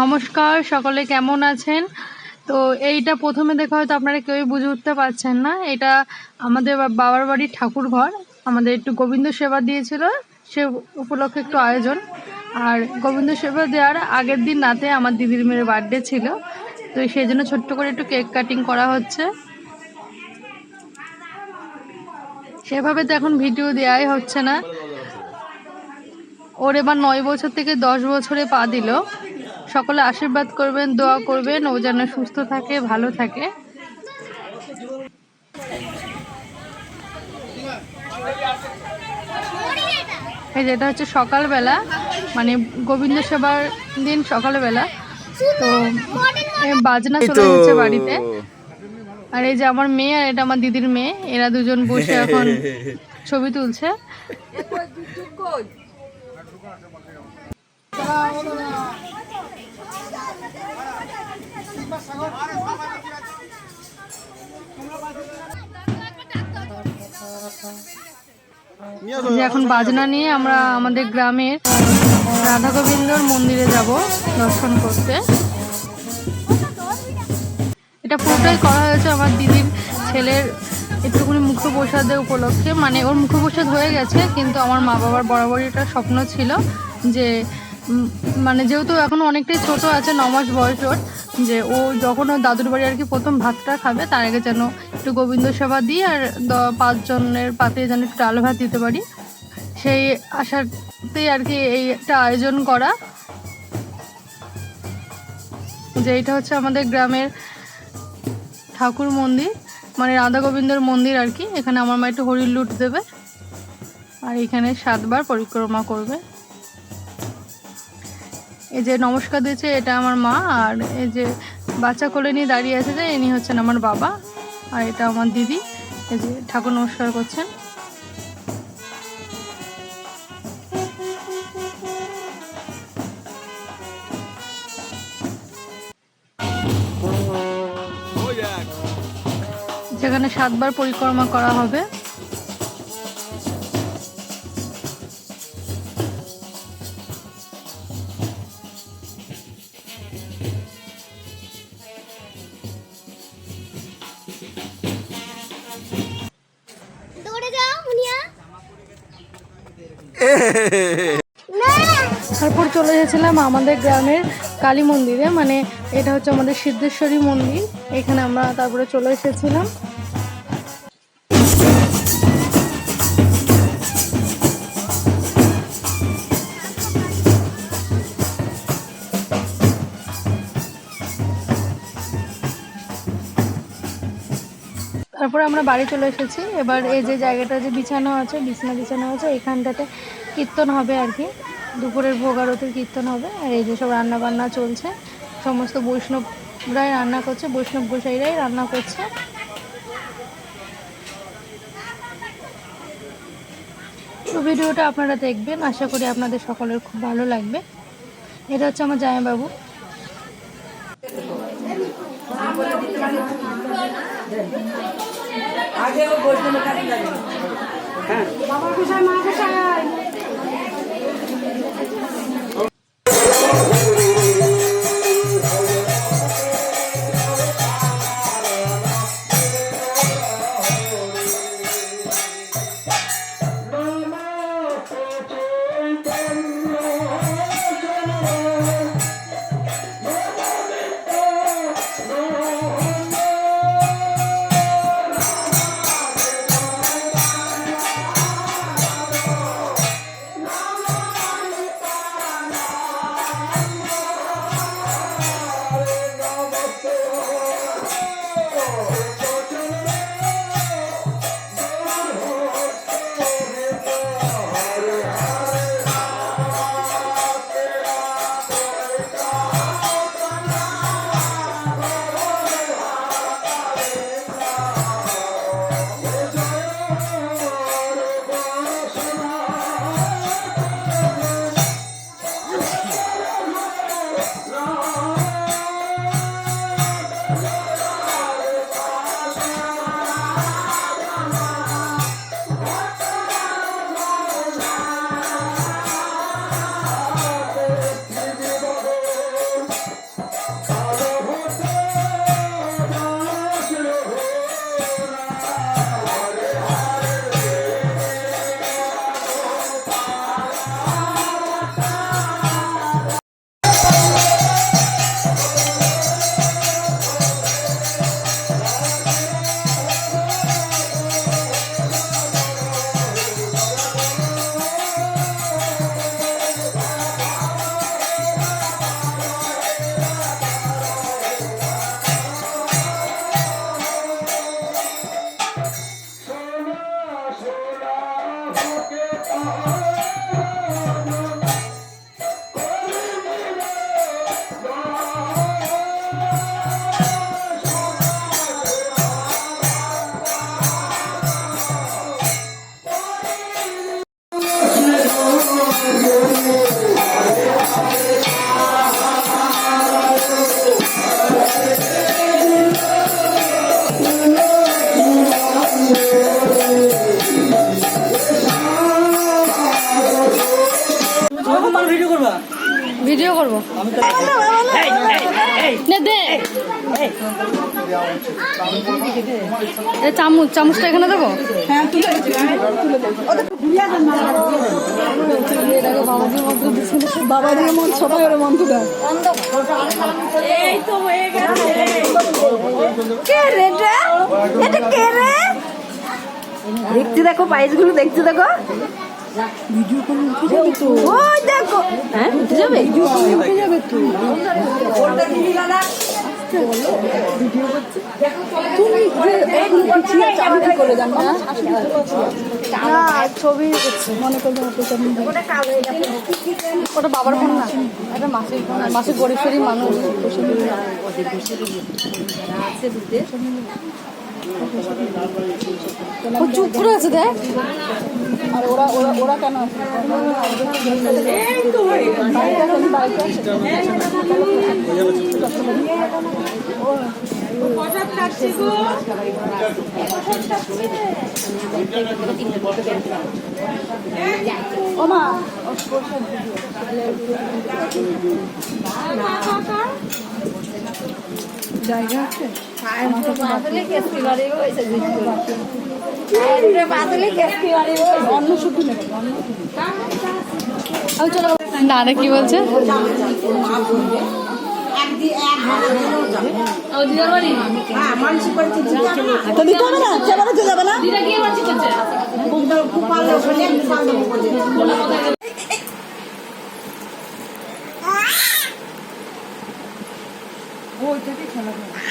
নমস্কার, সকলে কেমন আছেন? তো এইটা প্রথমে দেখা হয়তো আপনারা কেউই বুঝে উঠতে পারছেন না। এটা আমাদের বাবার বাড়ির ঠাকুর ঘর আমাদের একটু গোবিন্দ সেবা দিয়েছিল, সে উপলক্ষে একটু আয়োজন। আর গোবিন্দ সেবা দেওয়ার আগের দিন রাতে আমার দিদির মেয়ের বার্থডে ছিল। তো সেই জন্য ছোট্ট করে একটু কেক কাটিং করা হচ্ছে। সেভাবে তো এখন ভিডিও দেওয়াই হচ্ছে না। ওর এবার নয় বছর থেকে দশ বছরে পা দিল। সকলে আশীর্বাদ করবেন দোয়া করবেন ও যেন সুস্থ থাকে ভালো থাকে। এই যেটা হচ্ছে সকালবেলা মানে গোবিন্দ সেবার দিন সকালবেলা। তো বাজনা চলে এসেছে বাড়িতে। আর এই যে আমার মেয়ে আর এটা আমার দিদির মেয়ে এরা দুজন বসে এখন ছবি তুলছে। এখন বাজনা নিয়ে আমরা আমাদের গ্রামের রাধা গোবিন্দর মন্দিরে যাব দর্শন করতে। এটা পুরোটাই করা হয়েছে আমার দিদির ছেলের একটুখানি মুখপ্রসাদের উপলক্ষে। মানে ওর মুখপ্রসাদ হয়ে গেছে, কিন্তু আমার মা বাবার বরাবরই এটা স্বপ্ন ছিল যে মানে যেহেতু এখন অনেকটাই ছোট আছে, ন মাস বয়স ওর যে ও যখন ওর দাদুর বাড়ি আর কি প্রথম ভাতটা খাবে, তার আগে যেন একটু গোবিন্দ সেবা দিই আর পাঁচজনের পাতে যেন একটু ডাল ভাত দিতে পারি। সেই আশাতেই আর কি এইটা আয়োজন করা। যে এটা হচ্ছে আমাদের গ্রামের ঠাকুর মন্দির মানে রাধা গোবিন্দর মন্দির আর কি। এখানে আমার মা একটু হরির লুট দেবে। আর এখানে সাতবার পরিক্রমা করবে। এই যে নমস্কার দিয়েছে এটা আমার মা আর এই যে বাচ্চা কোলে নিয়ে দাঁড়িয়ে আছে যে ইনি হচ্ছেন আমার বাবা আর এটা আমার দিদি এই যে ঠাকুর নমস্কার করছেন। যেখানে সাতবার পরিক্রমা করা হবে। তারপর চলে এসেছিলাম আমাদের গ্রামের কালী মন্দিরে মানে এটা হচ্ছে আমাদের সিদ্ধেশ্বরী মন্দির, এখানে আমরা তারপরে চলে এসেছিলাম। তারপরে আমরা বাড়ি চলে এসেছি। এবার এই যে জায়গাটা যে বিছানো আছে, বিছানা বিছানো আছে, এখানটাতে কীর্তন হবে আর কি। দুপুরের ভোগারতির কীর্তন হবে আর এই যে সব রান্নাবান্না চলছে। সমস্ত বৈষ্ণবরাই রান্না করছে বৈষ্ণব গোসাইরাই রান্না করছে। তো ভিডিওটা আপনারা দেখবেন আশা করি আপনাদের সকলের খুব ভালো লাগবে। এটা হচ্ছে আমার জায়াবাবু আগে ও হ্যাঁ। বাবা গোসাই মা গোসাই। চামচ চামচটা এখানে দেবো? বাবা দিয়ে মন সবাই ওর কে রে? দেখতে দেখো পায়েসগুলো দেখতে দেখো। ভিডিও করে উঠে যাবে তো। ওই দেখো। হ্যাঁ উঠে যাবে? ভিডিও করে উঠে যাবে তো। না? ছবি মনে করবে ওটা বাবার ফোন না? এটা মাসির ফোন মাসির গরিবেরই মানুষ। ও চুপ করে আছে দেখ। আর ওরা ওরা ওরা কেন আছে? জায়গা আছে? কি বলছে? তো যাবে না? হ্যাঁ মা ভাই ভাই